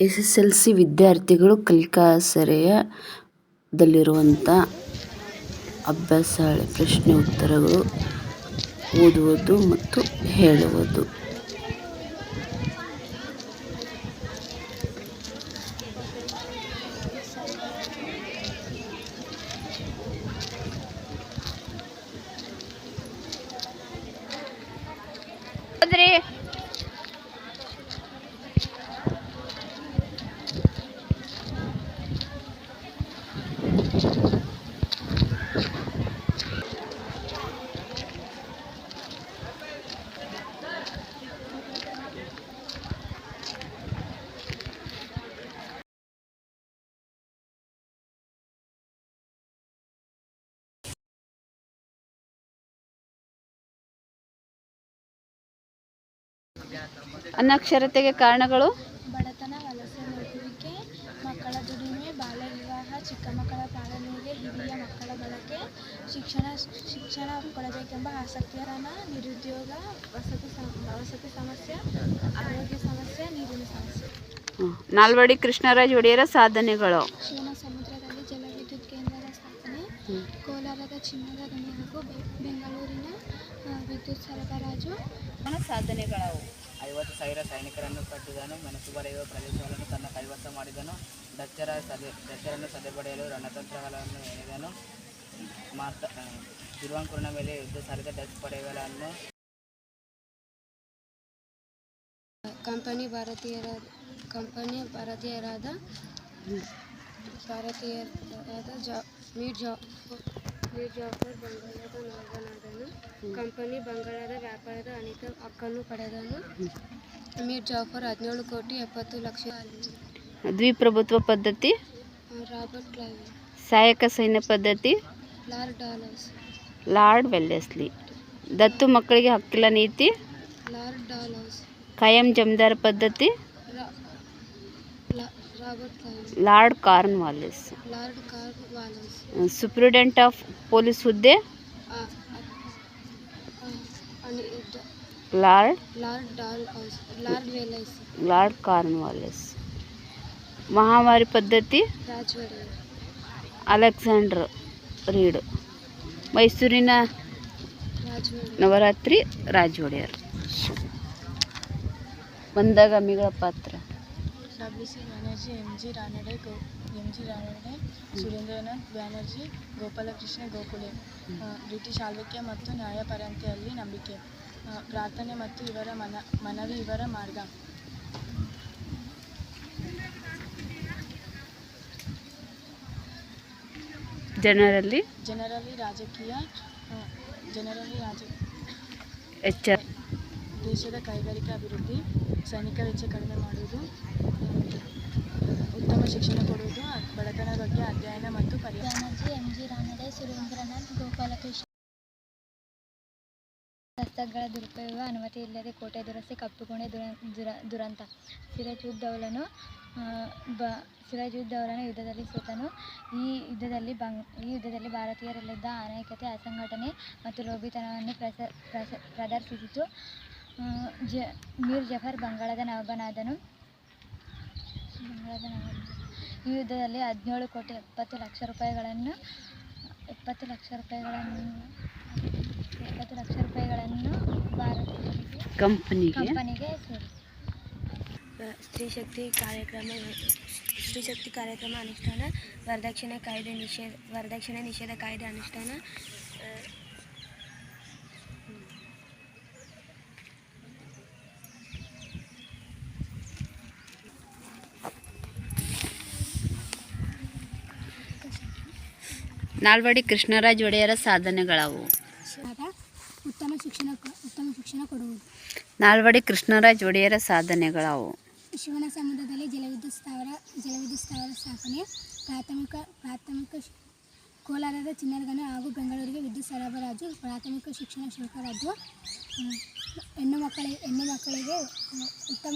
S S L C ವಿದ್ಯಾರ್ಥಿಗಳು ಕಲಿಕಾಸರೆಯದಲ್ಲಿರುವಂಥ ಅಭ್ಯಾಸ ಹಾಳೆ ಪ್ರಶ್ನೆ ಉತ್ತರಗಳು ಓದುವುದು ಮತ್ತು ಹೇಳುವುದು. ಹೌದ್ರಿ ಅನಕ್ಷರತೆಗೆ ಕಾರಣಗಳು? ಮಕ್ಕಳ ದುಡಿಮೆ ಬಾಲ್ಯ ವಿವಾಹ ಚಿಕ್ಕ ಮಕ್ಕಳ ಪಾಲನೆಗೆ ಹಿರಿಯ ಮಕ್ಕಳ ಬಳಕೆ ಶಿಕ್ಷಣ ಶಿಕ್ಷಣ ಕೊಡಬೇಕೆಂಬ ಆಸಕ್ತಿಯರನ ನಿರುದ್ಯೋಗ ವಸತಿ ವಸತಿ ಸಮಸ್ಯೆ ಆರೋಗ್ಯ ಸಮಸ್ಯೆ ನೀರಿನ ಸಮಸ್ಯೆ. ನಾಲ್ವಡಿ ಕೃಷ್ಣರಾಜ್ ಒಡೆಯರ ಸಾಧನೆಗಳು. ಶಿವನ ಸಮುದ್ರದಲ್ಲಿ ಜಲವಿದ್ಯುತ್ ಕೇಂದ್ರದ ಸ್ಥಾಪನೆ ಕೋಲಾರದ ಚಿನ್ನದ ಗಣಿ ಹಾಗೂ ಬೆಂಗಳೂರಿನ ವಿದ್ಯುತ್ ಸರಬರಾಜು. ಸಾಧನೆಗಳವು. ಐವತ್ತು ಸಾವಿರ ಸೈನಿಕರನ್ನು ಕಟ್ಟಿದನು ಮನಸ್ಸು ಬರೆಯುವ ಪ್ರದೇಶಗಳನ್ನು ತನ್ನ ಕೈವಶ ಮಾಡಿದನು ದಚ್ಚರ ಸದೆ ಡಚ್ಚರನ್ನು ಸದೆಬಡೆಯಲು ರಣತಂತ್ರಗಳನ್ನು ಹೇಳಿದನು ಆ, ತಿರುವಾಂಕೂರಿನ ಮೇಲೆ ಯುದ್ಧ ಸಾರಿದ ಡಚ್ ಪಡೆಗಳನ್ನು ಕಂಪನಿ ಭಾರತೀಯರ ಕಂಪನಿ ಭಾರತೀಯರಾದ ಭಾರತೀಯರಾದ ಜಾ ಮೀರ್ ಜಾ ಮೀರ್ ಜಾಫರ್ ಬಂಗಾಳದ ನಾಯಕನಾದನು ಕಂಪನಿ ಬಂಗಾಳದ ವ್ಯಾಪಾರದ ಅನೇಕ ಹಕ್ಕನ್ನು ಪಡೆದನು ಮೀರ್ ಜಾಫರ್ ಹದಿನೇಳು ಕೋಟಿ ಎಪ್ಪತ್ತು ಲಕ್ಷ ದ್ವಿಪ್ರಭುತ್ವ ಪದ್ಧತಿ ರಾಬರ್ಟ್ ಕ್ಲೈವ್ ಸಹಾಯಕ ಸೈನ್ಯ ಪದ್ಧತಿ ಲಾರ್ಡ್ ಡಾಲರ್ಸ್ ಲಾರ್ಡ್ ವೆಲ್ಲೆಸ್ಲಿ ದತ್ತು ಮಕ್ಕಳಿಗೆ ಹಕ್ಕಿಲ್ಲ ನೀತಿ ಲಾರ್ಡ್ ಡಾಲರ್ಸ್ ಖಾಯಂ ಜಮೀದಾರ ಪದ್ಧತಿ Lord Cornwallis. Superintendent of police ಹುದ್ದೆ? ಲಾರ್ಡ್? Lord Cornwallis. ಮಹಾಮಾರಿ ಪದ್ಧತಿ? Alexander Read. ಮೈಸೂರಿನ ನವರಾತ್ರಿ ರಾಜ ಒಡೆಯರ್ ಮಂದಗಾಮಿಗಳ ಪಾತ್ರ. W Banerjee M G Ranade ಗೋ M G Ranade Surendranath Banerjee Gopalakrishna Gokhale British ಆಳ್ವಿಕೆ ಮತ್ತು ನ್ಯಾಯಪರಂತೆಯಲ್ಲಿ ನಂಬಿಕೆ ಪ್ರಾರ್ಥನೆ ಮತ್ತು ಇವರ ಮನ ಮನವಿ ಇವರ ಮಾರ್ಗ. ಜನರಲ್ಲಿ ಜನರಲ್ಲಿ ರಾಜಕೀಯ ಜನರಲ್ಲಿ ರಾಜ ದೇಶದ ಕೈಗಾರಿಕಾ ಅಭಿವೃದ್ಧಿ ಸೈನಿಕ ವೆಚ್ಚ ಕಡಿಮೆ ಮಾಡುವುದು ಶಿಕ್ಷಣ ಕೊಡುವುದು ಬಡತನ ಬಗ್ಗೆ ಅಧ್ಯಯನ ಮತ್ತು M G M. G. Ranade Surendranath Gopalakrishna ಶಸ್ತ್ರಗಳ ದುರುಪಯೋಗ ಅನುಮತಿ ಇಲ್ಲದೆ ಕೋಟೆ ದುರಸ್ತಿ ಕಪ್ಪುಕೋಣೆ ದುರ ದುರ ದುರಂತ. ಸಿರಾಜುದ್ದೌಲನು ಆ, ಬ ಸಿರಾಜುದ್ದೌಲನು ಯುದ್ಧದಲ್ಲಿ ಸೋತನು. ಈ ಯುದ್ಧದಲ್ಲಿ ಬಂಗ್ ಈ ಯುದ್ಧದಲ್ಲಿ ಭಾರತೀಯರಲ್ಲಿದ್ದ ಅನೈಕ್ಯತೆ ಅಸಂಘಟನೆ ಮತ್ತು ಲೋಭಿತನವನ್ನು ಪ್ರಸ ಪ್ರಸ ಪ್ರದರ್ಶಿಸಿತು. ಜ ಮೀರ್ ಜಫರ್ ಬಂಗಾಳದ ನವಬನಾದನು. ಬಂಗಾಳದ ಈ ಯುದ್ಧದಲ್ಲಿ ಹದಿನೇಳು ಕೋಟಿ ಎಪ್ಪತ್ತು ಲಕ್ಷ ರೂಪಾಯಿಗಳನ್ನು ಎಪ್ಪತ್ತು ಲಕ್ಷ ರೂಪಾಯಿಗಳನ್ನು ಎಪ್ಪತ್ತು ಲಕ್ಷ ರೂಪಾಯಿಗಳನ್ನು ಭಾರತ ಕಂಪನಿಗೆ. ಕಂಪನಿಗೆ ಸ್ತ್ರೀ ಶಕ್ತಿ ಕಾರ್ಯಕ್ರಮ ಸ್ತ್ರೀ ಶಕ್ತಿ ಕಾರ್ಯಕ್ರಮ ಅನುಷ್ಠಾನ ವರದಕ್ಷಿಣೆ ಕಾಯ್ದೆ ನಿಷೇಧ ವರದಕ್ಷಿಣೆ ನಿಷೇಧ ಕಾಯ್ದೆ ಅನುಷ್ಠಾನ ನಾಲ್ವಡಿ ಕೃಷ್ಣರಾಜ್ ಒಡೆಯರ ಸಾಧನೆಗಳವು. ಉತ್ತಮ ಶಿಕ್ಷಣ ಉತ್ತಮ ಶಿಕ್ಷಣ ಕೊಡುವುದು. ನಾಲ್ವಡಿ ಕೃಷ್ಣರಾಜ್ ಒಡೆಯರ ಸಾಧನೆಗಳವು. ಶಿವನ ಸಮುದ್ರದಲ್ಲಿ ಜಲವಿದ್ಯುತ್ ಸ್ಥಾವರ ಜಲವಿದ್ಯುತ್ ಸ್ಥಾವರ ಸ್ಥಾಪನೆ ಪ್ರಾಥಮಿಕ ಪ್ರಾಥಮಿಕ ಕೋಲಾರದ ಚಿನ್ನರಗನ ಹಾಗೂ ಬೆಂಗಳೂರಿಗೆ ವಿದ್ಯುತ್ ಸರಬರಾಜು ಪ್ರಾಥಮಿಕ ಶಿಕ್ಷಣ ಶುಲ್ಕ ರದ್ದು ಆ, ಹೆಣ್ಣು ಮಕ್ಕಳಿಗೆ ಹೆಣ್ಣು ಮಕ್ಕಳಿಗೆ ಉತ್ತಮ